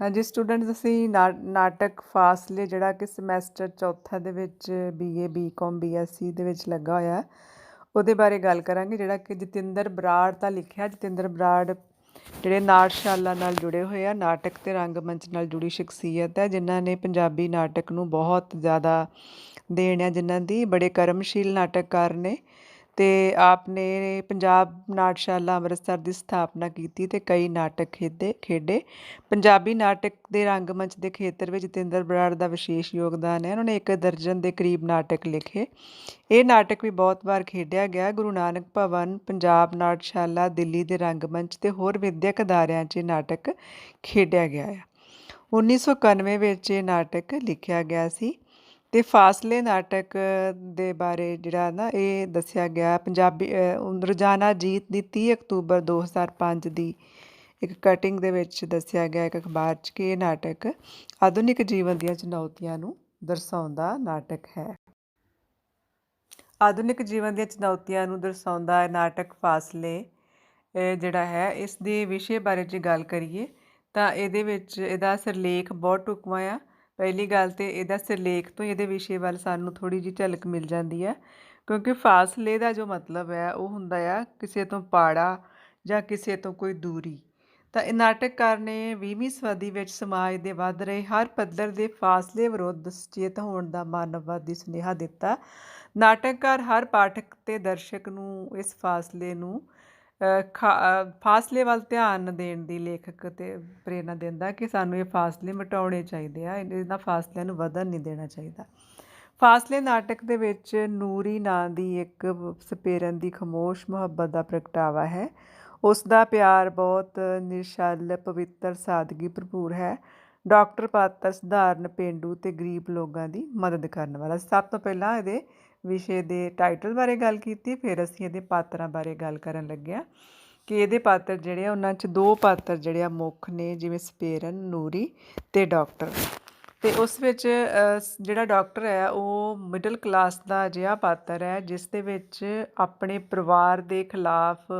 ਹਾਂਜੀ ਸਟੂਡੈਂਟਸ, ਅਸੀਂ ਨਾ- ਨਾਟਕ ਫਾਸਲੇ ਜਿਹੜਾ ਕਿ ਸਮੈਸਟਰ ਚੌਥਾ ਦੇ ਵਿੱਚ ਬੀਏ ਬੀਕਾਮ ਬੀਐਸਸੀ ਦੇ ਵਿੱਚ ਲੱਗਾ ਹੋਇਆ, ਉਹਦੇ ਬਾਰੇ ਗੱਲ ਕਰਾਂਗੇ। ਜਿਹੜਾ ਕਿ ਜਤਿੰਦਰ ਬਰਾੜ ਦਾ ਲਿਖਿਆ, ਜਤਿੰਦਰ ਬਰਾੜ ਜਿਹੜੇ ਨਾਟਸ਼ਾਲਾ ਨਾਲ ਜੁੜੇ ਹੋਏ ਆ, ਨਾਟਕ ਤੇ ਰੰਗਮੰਚ ਨਾਲ ਜੁੜੀ ਸ਼ਖਸੀਅਤ ਹੈ, ਜਿਨ੍ਹਾਂ ਨੇ ਪੰਜਾਬੀ ਨਾਟਕ ਨੂੰ ਬਹੁਤ ਜ਼ਿਆਦਾ ਦੇਣ ਆ, ਜਿਨ੍ਹਾਂ ਦੀ ਬੜੇ ਕਰਮਸ਼ੀਲ ਨਾਟਕਕਾਰ ਨੇ। ਅਤੇ ਆਪ ਨੇ ਪੰਜਾਬ ਨਾਟਸ਼ਾਲਾ ਅੰਮ੍ਰਿਤਸਰ ਦੀ ਸਥਾਪਨਾ ਕੀਤੀ ਅਤੇ ਕਈ ਨਾਟਕ ਖੇਡੇ ਖੇਡੇ। ਪੰਜਾਬੀ ਨਾਟਕ ਦੇ ਰੰਗਮੰਚ ਦੇ ਖੇਤਰ ਵਿੱਚ ਜਤਿੰਦਰ ਬਰਾੜ ਦਾ ਵਿਸ਼ੇਸ਼ ਯੋਗਦਾਨ ਹੈ। ਉਹਨਾਂ ਨੇ ਇੱਕ ਦਰਜਨ ਦੇ ਕਰੀਬ ਨਾਟਕ ਲਿਖੇ। ਇਹ ਨਾਟਕ ਵੀ ਬਹੁਤ ਵਾਰ ਖੇਡਿਆ ਗਿਆ। ਗੁਰੂ ਨਾਨਕ ਭਵਨ, ਪੰਜਾਬ ਨਾਟਸ਼ਾਲਾ, ਦਿੱਲੀ ਦੇ ਰੰਗਮੰਚ ਤੇ ਹੋਰ ਵਿਦਿਅਕ ਅਦਾਰਿਆਂ 'ਚ ਇਹ ਨਾਟਕ ਖੇਡਿਆ ਗਿਆ ਹੈ 1991 ਵਿੱਚ ਇਹ ਨਾਟਕ ਲਿਖਿਆ ਗਿਆ ਸੀ। ਅਤੇ ਫਾਸਲੇ ਨਾਟਕ ਦੇ ਬਾਰੇ ਜਿਹੜਾ ਨਾ ਇਹ ਦੱਸਿਆ ਗਿਆ, ਪੰਜਾਬੀ ਰੋਜ਼ਾਨਾ ਜੀਤ ਦੀ ਤੀਹ ਅਕਤੂਬਰ 2005 ਦੀ ਇੱਕ ਕਟਿੰਗ ਦੇ ਵਿੱਚ ਦੱਸਿਆ ਗਿਆ ਇੱਕ ਅਖਬਾਰ 'ਚ ਕਿ ਇਹ ਨਾਟਕ ਆਧੁਨਿਕ ਜੀਵਨ ਦੀਆਂ ਚੁਣੌਤੀਆਂ ਨੂੰ ਦਰਸਾਉਂਦਾ ਨਾਟਕ ਹੈ। ਆਧੁਨਿਕ ਜੀਵਨ ਦੀਆਂ ਚੁਣੌਤੀਆਂ ਨੂੰ ਦਰਸਾਉਂਦਾ ਨਾਟਕ ਫਾਸਲੇ ਜਿਹੜਾ ਹੈ, ਇਸ ਦੇ ਵਿਸ਼ੇ ਬਾਰੇ ਜੇ ਗੱਲ ਕਰੀਏ ਤਾਂ ਇਹਦੇ ਵਿੱਚ ਇਹਦਾ ਸਿਰਲੇਖ ਬਹੁਤ ਢੁਕਵਾਂ ਆ। ਪਹਿਲੀ ਗੱਲ ਤੇ ਇਹਦਾ ਸਿਰਲੇਖ ਤੋਂ ਇਹਦੇ ਵਿਸ਼ੇ ਵੱਲ ਸਾਨੂੰ ਥੋੜੀ ਜਿਹੀ ਝਲਕ ਮਿਲ ਜਾਂਦੀ ਹੈ, ਕਿਉਂਕਿ ਫਾਸਲੇ ਦਾ ਜੋ ਮਤਲਬ ਹੈ ਉਹ ਹੁੰਦਾ ਆ ਕਿਸੇ ਤੋਂ ਪਾੜਾ ਜਾਂ ਕਿਸੇ ਤੋਂ ਕੋਈ ਦੂਰੀ। ਤਾਂ ਇਹ ਨਾਟਕਕਾਰ ਨੇ 20ਵੀਂ ਸਦੀ ਵਿੱਚ ਸਮਾਜ ਦੇ ਵੱਧ ਰਹੇ ਹਰ ਪੱਧਰ ਦੇ ਫਾਸਲੇ ਵਿਰੁੱਧ ਸੁਚੇਤ ਹੋਣ ਦਾ ਮਾਨਵਵਾਦੀ ਸੁਨੇਹਾ ਦਿੱਤਾ। ਨਾਟਕਕਾਰ ਹਰ ਪਾਠਕ ਤੇ ਦਰਸ਼ਕ ਨੂੰ ਇਸ ਫਾਸਲੇ ਨੂੰ ਫਾਸਲੇ ਵੱਲ ਧਿਆਨ ਦੇਣ ਦੀ ਲੇਖਕ ਤੇ ਪ੍ਰੇਰਨਾ ਦਿੰਦਾ ਕਿ ਸਾਨੂੰ ਇਹ ਫਾਸਲੇ ਮਿਟਾਉਣੇ ਚਾਹੀਦੇ ਆ, ਇਹਨਾਂ ਫਾਸਲਿਆਂ ਨੂੰ ਵਧਣ ਨਹੀਂ ਦੇਣਾ ਚਾਹੀਦਾ। ਫਾਸਲੇ ਨਾਟਕ ਦੇ ਵਿੱਚ ਨੂਰੀ ਨਾਂ ਦੀ ਇੱਕ ਸਪੇਰਨ ਦੀ ਖਮੋਸ਼ ਮੁਹੱਬਤ ਦਾ ਪ੍ਰਗਟਾਵਾ ਹੈ। ਉਸ ਦਾ ਪਿਆਰ ਬਹੁਤ ਨਿਰਸ਼ਲ ਪਵਿੱਤਰ, ਸਾਦਗੀ ਭਰਪੂਰ ਹੈ। ਡਾਕਟਰ ਪਾਤਰ ਸਧਾਰਨ, ਪੇਂਡੂ ਤੇ ਗਰੀਬ ਲੋਕਾਂ ਦੀ ਮਦਦ ਕਰਨ ਵਾਲਾ। ਸਭ ਤੋਂ ਪਹਿਲਾਂ ਇਹਦੇ ਵਿਸ਼ੇ ਦੇ ਟਾਈਟਲ ਬਾਰੇ ਗੱਲ ਕੀਤੀ, ਫਿਰ ਅਸੀਂ ਇਹਦੇ ਪਾਤਰਾਂ ਬਾਰੇ ਗੱਲ ਕਰਨ ਲੱਗਿਆ ਕਿ ਇਹਦੇ ਪਾਤਰ ਜਿਹੜੇ ਆ, ਉਹਨਾਂ 'ਚ ਦੋ ਪਾਤਰ ਜਿਹੜੇ ਆ ਮੁੱਖ ਨੇ, ਜਿਵੇਂ ਸਪੇਰਨ, ਨੂਰੀ ਤੇ ਡਾਕਟਰ। ਤੇ ਉਸ ਵਿੱਚ ਜਿਹੜਾ ਡਾਕਟਰ ਹੈ, ਉਹ ਮਿਡਲ ਕਲਾਸ ਦਾ ਅਜਿਹਾ ਪਾਤਰ ਹੈ, ਜਿਸ ਦੇ ਵਿੱਚ ਆਪਣੇ ਪਰਿਵਾਰ ਦੇ ਖਿਲਾਫ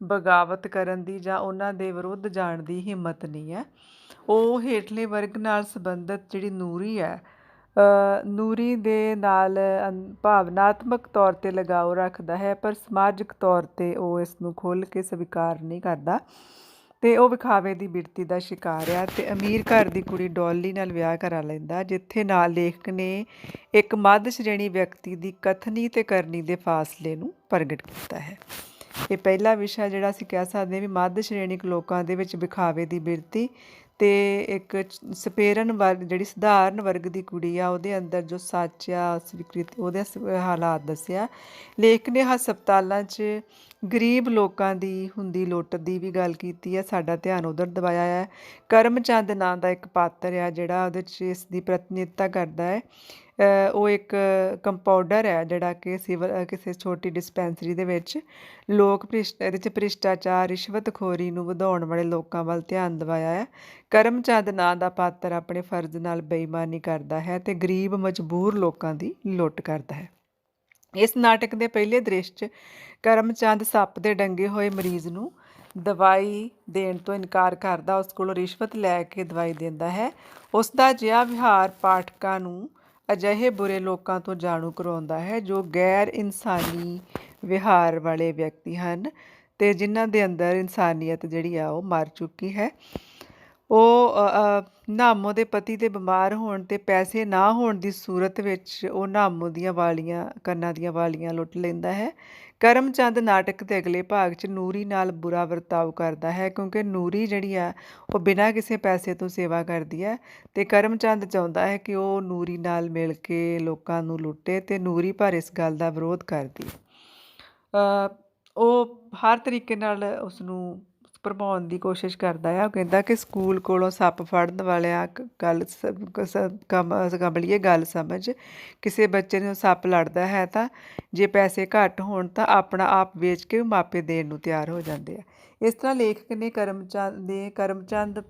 ਬਗਾਵਤ ਕਰਨ ਦੀ ਜਾਂ ਉਹਨਾਂ ਦੇ ਵਿਰੁੱਧ ਜਾਣ ਦੀ ਹਿੰਮਤ ਨਹੀਂ ਹੈ। ਉਹ ਹੇਠਲੇ ਵਰਗ ਨਾਲ ਸੰਬੰਧਿਤ ਜਿਹੜੀ ਨੂਰੀ ਹੈ ਨੂਰੀ ਦੇ ਨਾਲ, ਅੰ- ਭਾਵਨਾਤਮਕ ਤੌਰ ਤੇ ਲਗਾਓ ਰੱਖਦਾ ਹੈ, ਪਰ ਸਮਾਜਿਕ ਤੌਰ ਤੇ ਉਹ ਇਸ ਨੂੰ ਖੁੱਲ੍ਹ ਕੇ ਸਵੀਕਾਰ ਨਹੀਂ ਕਰਦਾ ਅਤੇ ਉਹ ਵਿਖਾਵੇ ਦੀ ਬਿਰਤੀ ਦਾ ਸ਼ਿਕਾਰ ਆ ਅਤੇ ਅਮੀਰ ਘਰ ਦੀ ਕੁੜੀ ਡੋਲੀ ਨਾਲ ਵਿਆਹ ਕਰਾ ਲੈਂਦਾ, ਜਿੱਥੇ ਨਾਲ ਲੇਖਕ ਨੇ ਇੱਕ ਮੱਧ ਸ਼੍ਰੇਣੀ ਵਿਅਕਤੀ ਦੀ ਕਥਨੀ ਤੇ ਕਰਨੀ ਦੇ ਫਾਸਲੇ ਨੂੰ ਪ੍ਰਗਟ ਕੀਤਾ ਹੈ। ਇਹ ਪਹਿਲਾ ਵਿਸ਼ਾ ਜਿਹੜਾ ਅਸੀਂ ਕਹਿ ਸਕਦੇ ਹਾਂ ਵੀ ਮੱਧ ਸ਼੍ਰੇਣੀਕ ਲੋਕਾਂ ਦੇ ਵਿੱਚ ਵਿਖਾਵੇ ਦੀ ਬਿਰਤੀ ਤੇ ਇੱਕ ਸਪੇਰਨ ਵਰਗ, ਜਿਹੜੀ ਸਧਾਰਨ ਵਰਗ ਦੀ ਕੁੜੀ ਆ, ਉਹਦੇ ਅੰਦਰ ਜੋ ਸੱਚ ਆ ਸਵੀਕ੍ਰਿਤੀ ਉਹਦੇ ਸ- ਹਾਲਾਤ ਦੱਸਿਆ। ਲੇਖ ਨੇ ਹਸਪਤਾਲਾਂ 'ਚ ਗਰੀਬ ਲੋਕਾਂ ਦੀ ਹੁੰਦੀ ਲੁੱਟ ਦੀ ਵੀ ਗੱਲ ਕੀਤੀ ਹੈ ਸਾਡਾ ਧਿਆਨ ਉਧਰ ਦਵਾਇਆ ਹੈ ਕਰਮਚੰਦ ਨਾਂ ਦਾ ਇੱਕ ਪਾਤਰ ਆ, ਜਿਹੜਾ ਉਹਦੇ 'ਚ ਇਸ ਦੀ ਪ੍ਰਤੀਨਿਧਤਾ ਕਰਦਾ ਹੈ। ਉਹ ਇੱਕ ਕੰਪਾਊਂਡਰ ਹੈ ਜਿਹੜਾ ਕਿ ਸਿਵਲ ਕਿਸੇ ਛੋਟੀ ਡਿਸਪੈਂਸਰੀ ਦੇ ਵਿੱਚ ਲੋਕ ਭ੍ਰਿਸ਼ਟ, ਇਹਦੇ 'ਚ ਭ੍ਰਿਸ਼ਟਾਚਾਰ, ਰਿਸ਼ਵਤਖੋਰੀ ਨੂੰ ਵਧਾਉਣ ਵਾਲੇ ਲੋਕਾਂ ਵੱਲ ਧਿਆਨ ਦਿਵਾਇਆ ਹੈ। ਕਰਮਚੰਦ ਨਾਂ ਦਾ ਪਾਤਰ ਆਪਣੇ ਫਰਜ਼ ਨਾਲ ਬੇਈਮਾਨੀ ਕਰਦਾ ਹੈ ਤੇ ਗਰੀਬ, ਮਜਬੂਰ ਲੋਕਾਂ ਦੀ ਲੁੱਟ ਕਰਦਾ ਹੈ। ਇਸ ਨਾਟਕ ਦੇ ਪਹਿਲੇ ਦ੍ਰਿਸ਼ 'ਚ ਕਰਮਚੰਦ ਸੱਪ ਦੇ ਡੰਗੇ ਹੋਏ ਮਰੀਜ਼ ਨੂੰ ਦਵਾਈ ਦੇਣ ਤੋਂ ਇਨਕਾਰ ਕਰਦਾ, ਉਸ ਕੋਲੋਂ ਰਿਸ਼ਵਤ ਲੈ ਕੇ ਦਵਾਈ ਦਿੰਦਾ ਹੈ। ਉਸ ਦਾ ਜਿਹਾ ਵਿਹਾਰ ਪਾਠਕਾਂ ਨੂੰ ਅਜਿਹੇ ਬੁਰੇ ਲੋਕਾਂ ਤੋਂ ਜਾਣੂ ਕਰਾਉਂਦਾ ਹੈ ਜੋ ਗੈਰ ਇਨਸਾਨੀ ਵਿਹਾਰ ਵਾਲੇ ਵਿਅਕਤੀ ਹਨ ਅਤੇ ਜਿਨ੍ਹਾਂ ਦੇ ਅੰਦਰ ਇਨਸਾਨੀਅਤ ਜਿਹੜੀ ਆ ਉਹ ਮਰ ਚੁੱਕੀ ਹੈ। ਉਹ ਨਾਮੋ ਦੇ ਪਤੀ ਦੇ ਬਿਮਾਰ ਹੋਣ ਤੇ ਪੈਸੇ ਨਾ ਹੋਣ ਦੀ ਸੂਰਤ ਵਿੱਚ ਉਹ ਨਾਮੋ ਦੀਆਂ ਵਾਲੀਆਂ, ਕੰਨਾਂ ਦੀਆਂ ਵਾਲੀਆਂ ਲੁੱਟ ਲੈਂਦਾ ਹੈ। ਕਰਮਚੰਦ ਨਾਟਕ ਦੇ ਅਗਲੇ ਭਾਗ 'ਚ ਨੂਰੀ ਨਾਲ ਬੁਰਾ ਵਰਤਾਓ ਕਰਦਾ ਹੈ ਕਿਉਂਕਿ ਨੂਰੀ ਜਿਹੜੀ ਆ, ਉਹ ਬਿਨਾਂ ਕਿਸੇ ਪੈਸੇ ਤੋਂ ਸੇਵਾ ਕਰਦੀ ਹੈ ਤੇ ਕਰਮਚੰਦ ਚਾਹੁੰਦਾ ਹੈ ਕਿ ਉਹ ਨੂਰੀ ਨਾਲ ਮਿਲ ਕੇ ਲੋਕਾਂ ਨੂੰ ਲੁੱਟੇ ਤੇ ਨੂਰੀ ਪਰ ਇਸ ਗੱਲ ਦਾ ਵਿਰੋਧ ਕਰਦੀ। ਉਹ ਹਰ ਤਰੀਕੇ ਨਾਲ ਉਸ ਨੂੰ ਭਰਮਾਉਣ ਦੀ ਕੋਸ਼ਿਸ਼ ਕਰਦਾ ਆ। ਉਹ ਕਹਿੰਦਾ ਕਿ ਸਕੂਲ ਕੋਲੋਂ ਸੱਪ ਫੜਨ ਵਾਲਿਆਂ ਗੱਲ ਸ- ਕਮਲੀਏ ਗੱਲ ਸਮਝ। ਕਿਸੇ ਬੱਚੇ ਨੂੰ ਸੱਪ ਲੜਦਾ ਹੈ ਤਾਂ ਜੇ ਪੈਸੇ ਘੱਟ ਹੋਣ ਤਾਂ ਆਪਣਾ ਆਪ ਵੇਚ ਕੇ ਮਾਪੇ ਦੇਣ ਨੂੰ ਤਿਆਰ ਹੋ ਜਾਂਦੇ ਆ। ਇਸ ਤਰ੍ਹਾਂ ਲੇਖਕ ਨੇ ਕਰਮਚੰਦ ਨੇ ਕਰਮਚੰਦ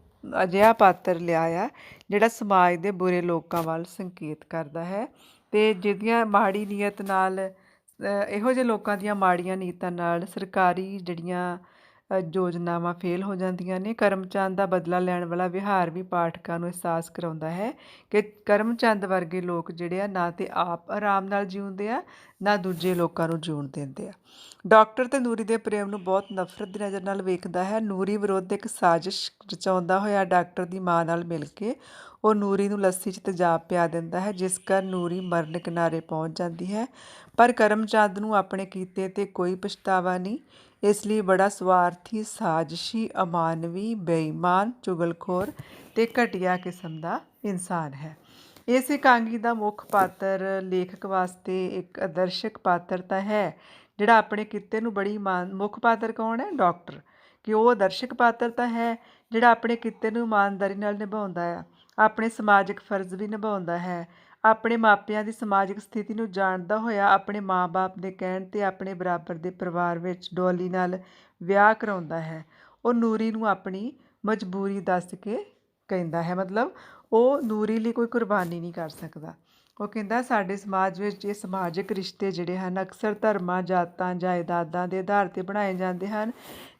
ਅਜਿਹਾ ਪਾਤਰ ਲਿਆ ਆ, ਜਿਹੜਾ ਸਮਾਜ ਦੇ ਬੁਰੇ ਲੋਕਾਂ ਵੱਲ ਸੰਕੇਤ ਕਰਦਾ ਹੈ ਤੇ ਜਿਹਦੀਆਂ ਮਾੜੀ ਨੀਅਤ ਨਾਲ ਇਹੋ ਜਿਹੇ ਲੋਕਾਂ ਦੀਆਂ ਮਾੜੀਆਂ ਨੀਤਾਂ ਨਾਲ ਸਰਕਾਰੀ ਜਿਹੜੀਆਂ ਯੋਜਨਾਵਾਂ ਫੇਲ ਹੋ ਜਾਂਦੀਆਂ ਨੇ। ਕਰਮਚੰਦ ਦਾ ਬਦਲਾ ਲੈਣ ਵਾਲਾ ਵਿਹਾਰ ਵੀ ਪਾਠਕਾਂ ਨੂੰ ਅਹਿਸਾਸ ਕਰਾਉਂਦਾ ਹੈ ਕਿ ਕਰਮਚੰਦ ਵਰਗੇ ਲੋਕ ਜਿਹੜੇ ਆ, ਨਾ ਤੇ ਆਪ ਆਰਾਮ ਨਾਲ ਜਿਉਂਦੇ ਆ, ਨਾ ਦੂਜੇ ਲੋਕਾਂ ਨੂੰ ਜਿਉਣ ਦਿੰਦੇ ਆ। ਡਾਕਟਰ ਤੇ ਨੂਰੀ ਦੇ ਪ੍ਰੇਮ ਨੂੰ ਬਹੁਤ ਨਫ਼ਰਤ ਦੀ ਨਜ਼ਰ ਨਾਲ ਵੇਖਦਾ ਹੈ। ਨੂਰੀ ਵਿਰੁੱਧ ਇੱਕ ਸਾਜ਼ਿਸ਼ ਰਚਾਉਂਦਾ ਹੋਇਆ ਡਾਕਟਰ ਦੀ ਮਾਂ ਨਾਲ ਮਿਲ ਕੇ ਉਹ ਨੂਰੀ ਨੂੰ ਲੱਸੀ 'ਚ ਤੇਜ਼ਾਬ ਪਿਆ ਦਿੰਦਾ ਹੈ, ਜਿਸ ਕਾਰਨ ਨੂਰੀ ਮਰਨ ਕਿਨਾਰੇ ਪਹੁੰਚ ਜਾਂਦੀ ਹੈ। ਪਰ ਕਰਮਚੰਦ ਨੂੰ ਆਪਣੇ ਕੀਤੇ ਤੇ ਕੋਈ ਪਛਤਾਵਾ ਨਹੀਂ। ਇਸ ਲਈ ਬੜਾ ਸਵਾਰਥੀ, ਸਾਜ਼ਿਸ਼ੀ, ਅਮਾਨਵੀ, ਬੇਈਮਾਨ, ਚੁਗਲਖੋਰ ਤੇ ਘਟੀਆ ਕਿਸਮ ਦਾ ਇਨਸਾਨ ਹੈ। ਇਸ ਇਕਾਂਗੀ ਦਾ ਮੁੱਖ ਪਾਤਰ, ਲੇਖਕ ਵਾਸਤੇ ਇੱਕ ਆਦਰਸ਼ਕ ਪਾਤਰ ਤਾਂ ਹੈ, ਜਿਹੜਾ ਆਪਣੇ ਕਿੱਤੇ ਨੂੰ ਬੜੀ ਇਮਾਨ ਮੁੱਖ ਪਾਤਰ ਕੌਣ ਹੈ? ਡਾਕਟਰ। ਕਿ ਉਹ ਆਦਰਸ਼ਕ ਪਾਤਰ ਤਾਂ ਹੈ, ਜਿਹੜਾ ਆਪਣੇ ਕਿੱਤੇ ਨੂੰ ਇਮਾਨਦਾਰੀ ਨਾਲ ਨਿਭਾਉਂਦਾ ਆ ਆਪਣੇ ਸਮਾਜਿਕ ਫਰਜ਼ ਵੀ ਨਿਭਾਉਂਦਾ ਹੈ ਆਪਣੇ ਮਾਪਿਆਂ ਦੀ ਸਮਾਜਿਕ ਸਥਿਤੀ ਨੂੰ ਜਾਣਦਾ ਹੋਇਆ ਆਪਣੇ ਮਾਂ ਬਾਪ ਦੇ ਕਹਿਣ ਤੇ ਆਪਣੇ ਬਰਾਬਰ ਦੇ ਪਰਿਵਾਰ ਵਿੱਚ ਡੋਲੀ ਨਾਲ ਵਿਆਹ ਕਰਾਉਂਦਾ ਹੈ। ਉਹ ਨੂਰੀ ਨੂੰ ਆਪਣੀ ਮਜਬੂਰੀ ਦੱਸ ਕੇ ਕਹਿੰਦਾ ਹੈ, ਮਤਲਬ ਉਹ ਨੂਰੀ ਲਈ ਕੋਈ ਕੁਰਬਾਨੀ ਨਹੀਂ ਕਰ ਸਕਦਾ। ਉਹ ਕਹਿੰਦਾ, ਸਾਡੇ ਸਮਾਜ ਵਿੱਚ ਇਹ ਸਮਾਜਿਕ ਰਿਸ਼ਤੇ ਜਿਹੜੇ ਹਨ, ਅਕਸਰ ਧਰਮਾਂ, ਜਾਤਾਂ, ਜਾਇਦਾਦਾਂ ਦੇ ਆਧਾਰ ਤੇ ਬਣਾਏ ਜਾਂਦੇ ਹਨ,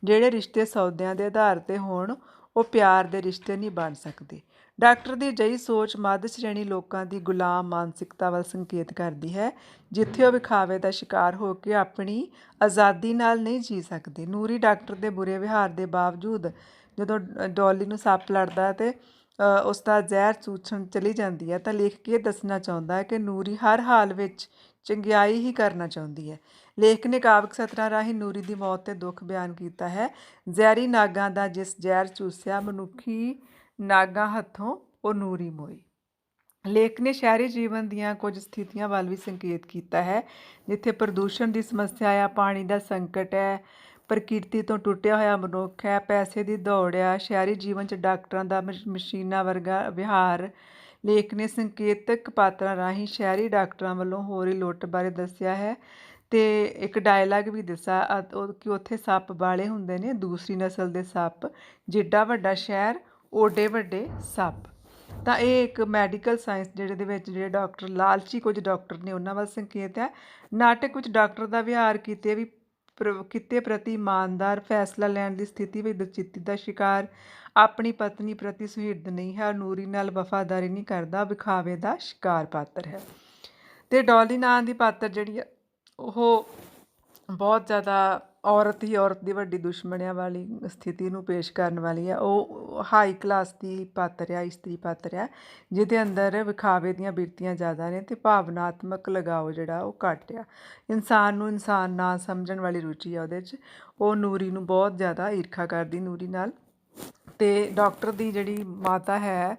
ਜਿਹੜੇ ਰਿਸ਼ਤੇ ਸੌਦਿਆਂ ਦੇ ਆਧਾਰ ਤੇ ਹੋਣ, ਉਹ ਪਿਆਰ ਦੇ ਰਿਸ਼ਤੇ ਨਹੀਂ ਬਣ ਸਕਦੇ। ਡਾਕਟਰ ਦੀ ਅਜਿਹੀ ਸੋਚ ਮੱਧ ਸ਼੍ਰੇਣੀ ਲੋਕਾਂ ਦੀ ਗੁਲਾਮ ਮਾਨਸਿਕਤਾ ਵੱਲ ਸੰਕੇਤ ਕਰਦੀ ਹੈ ਜਿੱਥੇ ਉਹ ਵਿਖਾਵੇ ਦਾ ਸ਼ਿਕਾਰ ਹੋ ਕੇ ਆਪਣੀ ਆਜ਼ਾਦੀ ਨਾਲ ਨਹੀਂ ਜੀ ਸਕਦੇ। ਨੂਰੀ ਡਾਕਟਰ ਦੇ ਬੁਰੇ ਵਿਹਾਰ ਦੇ ਬਾਵਜੂਦ ਜਦੋਂ ਡੋਲੀ ਨੂੰ ਸੱਪ ਲੜਦਾ ਤੇ ਅ, ਉਸ ਦਾ ਜ਼ਹਿਰ ਚੂਸਣ ਚਲੀ ਜਾਂਦੀ ਹੈ ਤਾਂ ਲੇਖਕ ਇਹ ਦੱਸਣਾ ਚਾਹੁੰਦਾ ਹੈ ਕਿ ਨੂਰੀ ਹਰ ਹਾਲ ਵਿੱਚ ਚੰਗਿਆਈ ਹੀ ਕਰਨਾ ਚਾਹੁੰਦੀ ਹੈ। ਲੇਖਕ ਨੇ ਕਾਵਿਕ ਸਤਰਾਂ ਰਾਹੀਂ ਨੂਰੀ ਦੀ ਮੌਤ ਤੇ ਦੁੱਖ ਬਿਆਨ ਕੀਤਾ ਹੈ। ਜ਼ਹਿਰੀ ਨਾਗਾਂ ਦਾ ਜਿਸ ਜ਼ਹਿਰ ਚੂਸਿਆ, ਮਨੁੱਖੀ ਨਾਗਾਂ ਹੱਥੋਂ ਉਹ ਨੂਰੀ ਮੋਈ। ਲੇਖ ਨੇ ਸ਼ਹਿਰੀ ਜੀਵਨ ਦੀਆਂ ਕੁਝ ਸਥਿਤੀਆਂ ਵੱਲ ਵੀ ਸੰਕੇਤ ਕੀਤਾ ਹੈ, ਜਿੱਥੇ ਪ੍ਰਦੂਸ਼ਣ ਦੀ ਸਮੱਸਿਆ ਆ, ਪਾਣੀ ਦਾ ਸੰਕਟ ਹੈ, ਪ੍ਰਕਿਰਤੀ ਤੋਂ ਟੁੱਟਿਆ ਹੋਇਆ ਮਨੁੱਖ ਹੈ, ਪੈਸੇ ਦੀ ਦੌੜ ਆ, ਸ਼ਹਿਰੀ ਜੀਵਨ 'ਚ ਡਾਕਟਰਾਂ ਦਾ ਮਸ਼- ਮਸ਼ੀਨਾਂ ਵਰਗਾ ਵਿਹਾਰ। ਲੇਖ ਨੇ ਸੰਕੇਤਕ ਪਾਤਰਾਂ ਰਾਹੀਂ ਸ਼ਹਿਰੀ ਡਾਕਟਰਾਂ ਵੱਲੋਂ ਹੋ ਰਹੀ ਲੁੱਟ ਬਾਰੇ ਦੱਸਿਆ ਹੈ। ਅਤੇ ਇੱਕ ਡਾਇਲਾਗ ਵੀ ਦੱਸਿਆ ਕਿ ਉੱਥੇ ਸੱਪ ਬਾਲੇ ਹੁੰਦੇ ਨੇ, ਦੂਸਰੀ ਨਸਲ ਦੇ ਸੱਪ, ਜਿੱਡਾ ਵੱਡਾ ਸ਼ਹਿਰ, ਓਡੇ ਵੱਡੇ ਸੱਪ। ਤਾਂ ਇਹ ਇੱਕ ਮੈਡੀਕਲ ਸਾਇੰਸ ਜਿਹੜੇ ਦੇ ਵਿੱਚ ਜਿਹੜੇ ਡਾਕਟਰ ਲਾਲਚੀ ਕੁਝ ਡਾਕਟਰ ਨੇ, ਉਹਨਾਂ ਵੱਲ ਸੰਕੇਤ ਹੈ। ਨਾਟਕ ਵਿੱਚ ਡਾਕਟਰ ਦਾ ਵਿਹਾਰ ਕੀਤੇ ਵੀ ਪ੍ਰ- ਕਿੱਤੇ ਪ੍ਰਤੀ ਇਮਾਨਦਾਰ ਫੈਸਲਾ ਲੈਣ ਦੀ ਸਥਿਤੀ ਵਿੱਚ ਦੁਚਿੱਤੀ ਦਾ ਸ਼ਿਕਾਰ, ਆਪਣੀ ਪਤਨੀ ਪ੍ਰਤੀ ਸੁਹਿਰਦ ਨਹੀਂ ਹੈ, ਨੂਰੀ ਨਾਲ ਵਫਾਦਾਰੀ ਨਹੀਂ ਕਰਦਾ, ਵਿਖਾਵੇ ਦਾ ਸ਼ਿਕਾਰ ਪਾਤਰ ਹੈ। ਤੇ ਡੋਲੀ ਨਾਂ ਦੀ ਪਾਤਰ ਜਿਹੜੀ ਆ ਉਹ ਬਹੁਤ ਜ਼ਿਆਦਾ ਔਰਤ ਹੀ ਔਰਤ ਦੀ ਵੱਡੀ ਦੁਸ਼ਮਣੀਆਂ ਵਾਲੀ ਸਥਿਤੀ ਨੂੰ ਪੇਸ਼ ਕਰਨ ਵਾਲੀ ਹੈ। ਉਹ ਹਾਈ ਕਲਾਸ ਦੀ ਪਾਤਰ ਆ ਇਸਤਰੀ ਪਾਤਰ ਆ ਜਿਹਦੇ ਅੰਦਰ ਵਿਖਾਵੇ ਦੀਆਂ ਬਿਰਤੀਆਂ ਜ਼ਿਆਦਾ ਨੇ ਤੇ ਭਾਵਨਾਤਮਕ ਲਗਾਓ ਜਿਹੜਾ ਉਹ ਘੱਟ ਆ। ਇਨਸਾਨ ਨੂੰ ਇਨਸਾਨ ਨਾ ਸਮਝਣ ਵਾਲੀ ਰੁਚੀ ਆ ਉਹਦੇ 'ਚ। ਉਹ ਨੂਰੀ ਨੂੰ ਬਹੁਤ ਜ਼ਿਆਦਾ ਈਰਖਾ ਕਰਦੀ ਨੂਰੀ ਨਾਲ ਤੇ ਡਾਕਟਰ ਦੀ ਜਿਹੜੀ ਮਾਤਾ ਹੈ,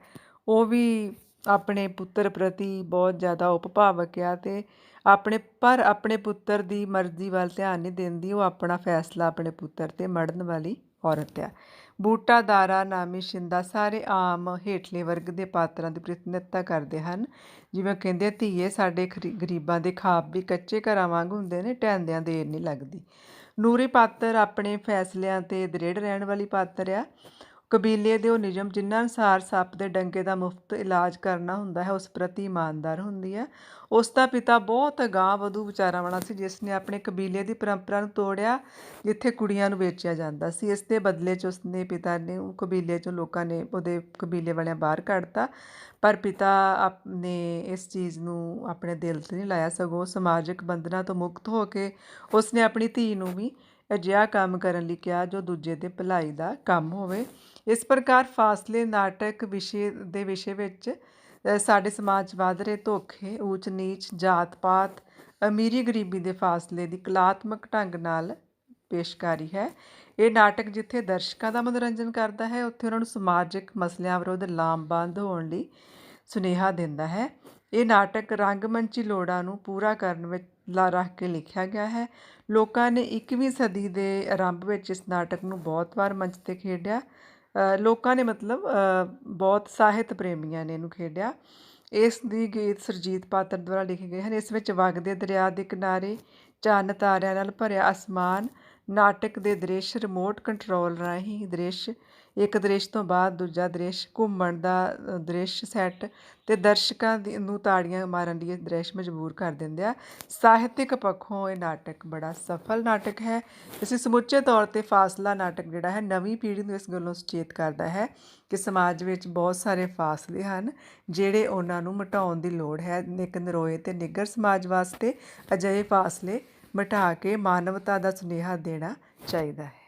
ਉਹ ਵੀ ਆਪਣੇ ਪੁੱਤਰ ਪ੍ਰਤੀ ਬਹੁਤ ਜ਼ਿਆਦਾ ਉਪਭਾਵਕ ਆ ਤੇ ਆਪਣੇ, ਪਰ ਆਪਣੇ ਪੁੱਤਰ ਦੀ ਮਰਜ਼ੀ ਵੱਲ ਧਿਆਨ ਨਹੀਂ ਦਿੰਦੀ, ਉਹ ਆਪਣਾ ਫੈਸਲਾ ਆਪਣੇ ਪੁੱਤਰ ਤੇ ਮੜਨ ਵਾਲੀ ਔਰਤ ਆ ਬੂਟਾ ਦਾਰਾ ਨਾਮੀ ਸ਼ਿੰਦਾ ਸਾਰੇ ਆਮ ਹੇਠਲੇ ਵਰਗ ਦੇ ਪਾਤਰਾਂ ਦੀ ਪ੍ਰਤੀਨਿਧਤਾ ਕਰਦੇ ਹਨ। ਜਿਵੇਂ ਕਹਿੰਦੇ, ਧੀਏ, ਸਾਡੇ ਖਰੀ- ਗਰੀਬਾਂ ਦੇ ਖਾਬ ਵੀ ਕੱਚੇ ਘਰਾਂ ਵਾਂਗ ਹੁੰਦੇ ਨੇ, ਢਹਿੰਦਿਆਂ ਦੇਰ ਨਹੀਂ ਲੱਗਦੀ। ਨੂਰੀ ਪਾਤਰ ਆਪਣੇ ਫੈਸਲਿਆਂ ਤੇ ਦ੍ਰਿੜ ਰਹਿਣ ਵਾਲੀ ਪਾਤਰ ਆ। ਕਬੀਲੇ ਦੇ ਉਹ ਨਿਯਮ ਜਿਨ੍ਹਾਂ ਅਨੁਸਾਰ ਸੱਪ ਦੇ ਡੰਗੇ ਦਾ ਮੁਫਤ ਇਲਾਜ ਕਰਨਾ ਹੁੰਦਾ ਹੈ, ਉਸ ਪ੍ਰਤੀ ਇਮਾਨਦਾਰ ਹੁੰਦੀ ਹੈ। ਉਸ ਦਾ ਪਿਤਾ ਬਹੁਤ ਅਗਾਂਹ ਵਧੂ ਵਿਚਾਰਾਂ ਵਾਲਾ ਸੀ, ਜਿਸ ਨੇ ਆਪਣੇ ਕਬੀਲੇ ਦੀ ਪਰੰਪਰਾ ਨੂੰ ਤੋੜਿਆ, ਜਿੱਥੇ ਕੁੜੀਆਂ ਨੂੰ ਵੇਚਿਆ ਜਾਂਦਾ ਸੀ। ਇਸ ਦੇ ਬਦਲੇ 'ਚ ਉਸਨੇ ਪਿਤਾ ਨੇ ਉਹ ਕਬੀਲੇ 'ਚੋਂ ਲੋਕਾਂ ਨੇ ਉਹਦੇ ਕਬੀਲੇ ਵਾਲਿਆਂ ਬਾਹਰ ਕੱਢਤਾ, ਪਰ ਪਿਤਾ ਆਪ ਨੇ ਇਸ ਚੀਜ਼ ਨੂੰ ਆਪਣੇ ਦਿਲ ਤੇ ਨਹੀਂ ਲਾਇਆ ਸਗੋਂ ਸਮਾਜਿਕ ਬੰਧਨਾਂ ਤੋਂ ਮੁਕਤ ਹੋ ਕੇ ਉਸ ਨੇ ਆਪਣੀ ਧੀ ਨੂੰ ਵੀ ਅਜਿਹਾ ਕੰਮ ਕਰਨ ਲਈ ਕਿਹਾ, ਜੋ ਦੂਜੇ ਦੇ ਭਲਾਈ ਦਾ ਕੰਮ ਹੋਵੇ। ਇਸ ਪ੍ਰਕਾਰ ਫਾਸਲੇ ਨਾਟਕ ਵਿਸ਼ੇ ਦੇ ਵਿਸ਼ੇ ਵਿੱਚ ਸਾਡੇ ਸਮਾਜ 'ਚ ਵੱਧ ਰਹੇ ਧੋਖੇ, ਊਚ ਨੀਚ, ਜਾਤ ਪਾਤ, ਅਮੀਰੀ ਗਰੀਬੀ ਦੇ ਫਾਸਲੇ ਦੀ ਕਲਾਤਮਕ ਢੰਗ ਨਾਲ ਪੇਸ਼ਕਾਰੀ ਹੈ। ਇਹ ਨਾਟਕ ਜਿੱਥੇ ਦਰਸ਼ਕਾਂ ਦਾ ਮਨੋਰੰਜਨ ਕਰਦਾ ਹੈ, ਉੱਥੇ ਉਹਨਾਂ ਨੂੰ ਸਮਾਜਿਕ ਮਸਲਿਆਂ ਵਿਰੁੱਧ ਲਾਮਬੰਦ ਹੋਣ ਲਈ ਸੁਨੇਹਾ ਦਿੰਦਾ ਹੈ। ਇਹ ਨਾਟਕ ਰੰਗਮੰਚੀ ਲੋੜਾਂ ਨੂੰ ਪੂਰਾ ਕਰਨ ਵਿੱਚ ਲਾ ਰੱਖ ਕੇ ਲਿਖਿਆ ਗਿਆ ਹੈ। ਲੋਕਾਂ ਨੇ 21ਵੀਂ ਸਦੀ ਦੇ ਆਰੰਭ ਵਿੱਚ ਇਸ ਨਾਟਕ ਨੂੰ ਬਹੁਤ ਵਾਰ ਮੰਚ ਤੇ ਖੇਡਿਆ। ਲੋਕਾਂ ਨੇ ਮਤਲਬ ਬਹੁਤ ਸਾਹਿਤ ਪ੍ਰੇਮੀਆਂ ਨੇ ਇਹਨੂੰ ਖੇਡਿਆ। ਇਸ ਦੀ ਗੀਤ ਸੁਰਜੀਤ ਪਾਤਰ ਦੁਆਰਾ ਲਿਖੇ ਗਏ ਹਨ। ਇਸ ਵਿੱਚ ਵਗਦੇ ਦਰਿਆ ਦੇ ਕਿਨਾਰੇ, ਚੰਨ ਤਾਰਿਆਂ ਨਾਲ ਭਰਿਆ ਅਸਮਾਨ, ਨਾਟਕ ਦੇ ਦ੍ਰਿਸ਼, ਰਿਮੋਟ ਕੰਟਰੋਲ ਰਾਹੀਂ ਦ੍ਰਿਸ਼ ਇੱਕ ਦ੍ਰਿਸ਼ ਤੋਂ ਬਾਅਦ ਦੂਜਾ ਦ੍ਰਿਸ਼, ਘੁੰਮਣ ਦਾ ਦ੍ਰਿਸ਼ ਸੈੱਟ ਤੇ ਦਰਸ਼ਕਾਂ ਦੀ ਨੂੰ ਤਾੜੀਆਂ ਮਾਰਨ ਲਈ ਦ੍ਰਿਸ਼ ਮਜਬੂਰ ਕਰ ਦਿੰਦੇ ਆ। ਸਾਹਿਤਿਕ ਪੱਖੋਂ ਇਹ ਨਾਟਕ ਬੜਾ ਸਫਲ ਨਾਟਕ ਹੈ। ਅਸੀਂ ਸਮੁੱਚੇ ਤੌਰ ਤੇ ਫਾਸਲਾ ਨਾਟਕ ਜਿਹੜਾ ਹੈ, ਨਵੀਂ ਪੀੜ੍ਹੀ ਨੂੰ ਇਸ ਗੱਲੋਂ ਸੁਚੇਤ ਕਰਦਾ ਹੈ ਕਿ ਸਮਾਜ ਵਿੱਚ ਬਹੁਤ ਸਾਰੇ ਫਾਸਲੇ ਹਨ, ਜਿਹੜੇ ਉਹਨਾਂ ਨੂੰ ਮਿਟਾਉਣ ਦੀ ਲੋੜ ਹੈ। ਇੱਕ ਨਰੋਏ ਤੇ ਨਿੱਗਰ ਸਮਾਜ ਵਾਸਤੇ ਅਜਿਹੇ ਫਾਸਲੇ ਮਿਟਾ ਕੇ ਮਾਨਵਤਾ ਦਾ ਸੁਨੇਹਾ ਦੇਣਾ ਚਾਹੀਦਾ ਹੈ।